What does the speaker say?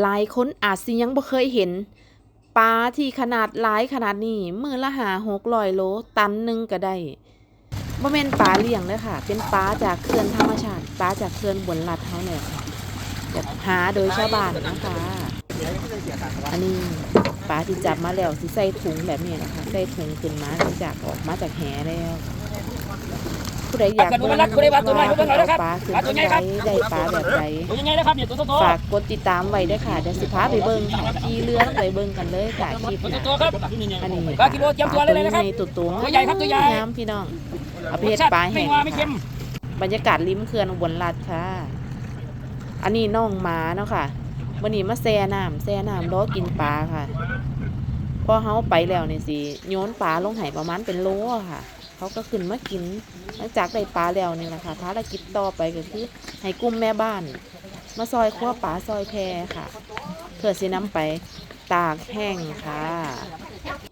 หลายคนอาจสิยังบ่เคยเห็นปลาที่ขนาดหลายขนาดนี้มือละหาหกร้อยโลตันหนึ่งก็ได้บ่แม่นปลาเลี้ยงเลยค่ะ เป็นปลาจากเขื่อนธรรมชาติปลาจากเขื่อนบนลัดเฮาเนี่ยค่ะแบบหาโดยชาวบ้านนะคะ อันนี้ปลาที่จับมาแล้วสิใส่ถุงแบบนี้นะคะ ใส่ถุงขึ้นมาหลังจากออกมาจากแหแล้ว ผู้ใดอยากปลาตัวรักผู้ใดปลาตัวน้อยเพิ่นผู้ใดน้อยนะครับปลาขึ้นปลาตัวใหญ่ครับได้ปลาแบบใดตัวยังไงนะครับเนี่ยตัวโตฝากกดติดตามไว้ด้วยค่ะเดี๋ยวสิพาไปเบิ่งค่ะขี่เรือไปเบิ่งกันเลยค่ะคลิปตัวหนะโตครับอันนี้ปลากิโลเตรียมตัวเลยนะครับปาตัวตัวตัวใหญ่ครับตัวใหญ่น้ำพี่น้องเอาไปรสเฮ็ดชาติปลาไม่แห้งงาไม่เค็มบรรยากาศริมเขื่อนอุบลรัฐค่ะ อันนี้น้องหมาเนาะค่ะวันนี้มาแซ่น้ำแซ่น้ำรอกินปลาค่ะพอเฮาไปแล้วนี่สิโยนปลาลงไหประมาณเป็นโลอะค่ะ เขาก็ขึ้นมากิน หลังจากได้ปลาแล้วนี่แหละค่ะภารกิจต่อไปก็คือให้กุ้มแม่บ้าน มาซอยคั่วปลาซอยแพค่ะ เพื่อสีน้ำไปตากแห้งค่ะ